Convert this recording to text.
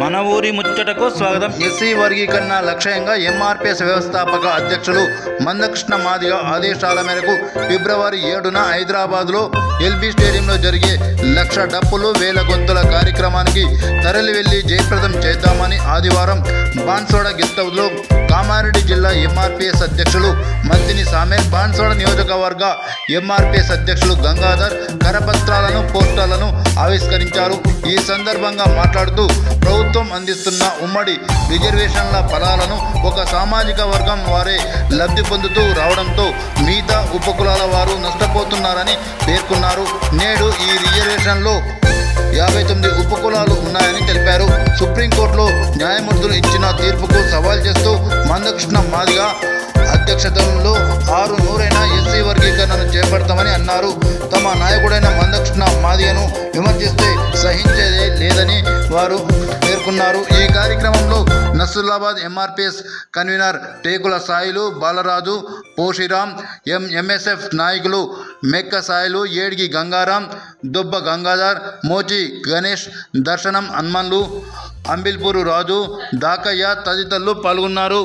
మన ఊరి ముచ్చటకు స్వాగతం. ఎస్సీ వర్గీకరణ లక్ష్యంగా ఎంఆర్పిఎస్ వ్యవస్థాపక అధ్యక్షులు మందకృష్ణ మాదిగ ఆదేశాల మేరకు ఫిబ్రవరి ఏడున హైదరాబాద్లో ఎల్బీ స్టేడియంలో జరిగే లక్ష డప్పులు వేల గొంతుల కార్యక్రమానికి తరలి వెళ్ళి జయప్రదం చేద్దామని ఆదివారం బాన్సోడ గెస్ట్ కామారెడ్డి జిల్లా ఎంఆర్పిఎస్ అధ్యక్షులు మంతిని సామేల్ బాన్సోడ నియోజకవర్గ ఎంఆర్పిఎస్ అధ్యక్షులు గంగాధర్ కరపతి ఆవిష్కరించారు. ఈ సందర్భంగా మాట్లాడుతూ ప్రభుత్వం అందిస్తున్న ఉమ్మడి రిజర్వేషన్ల ఫలాలను ఒక సామాజిక వర్గం వారే లబ్ధి పొందుతూ రావడంతో మిగతా ఉపకులాల వారు నష్టపోతున్నారని పేర్కొన్నారు. నేడు ఈ రిజర్వేషన్లో యాభై తొమ్మిది ఉపకులాలు ఉన్నాయని తెలిపారు. సుప్రీంకోర్టులో న్యాయమూర్తులు ఇచ్చిన తీర్పుకు సవాల్ చేస్తూ మందకృష్ణ మాదిగా అధ్యక్షతలో ఆరు నూరైన ఎస్సీ వర్గీకరణను చేపడతామని అన్నారు. తమ నాయకుడైన మంద పాల్గొన్నారు ఈ కార్యక్రమంలో Nasullabad MRPS convener Tekula Sailu Balaraju Poshiram M MSF నాయకులు మెక్క సాయిలు ఏడిగి గంగారాం దుబ్బ గంగాధర్ మోచి గణేష్ దర్శనం హన్మన్లు అంబిల్పూరు రాజు దాకయ్య తదితరులు పాల్గొన్నారు.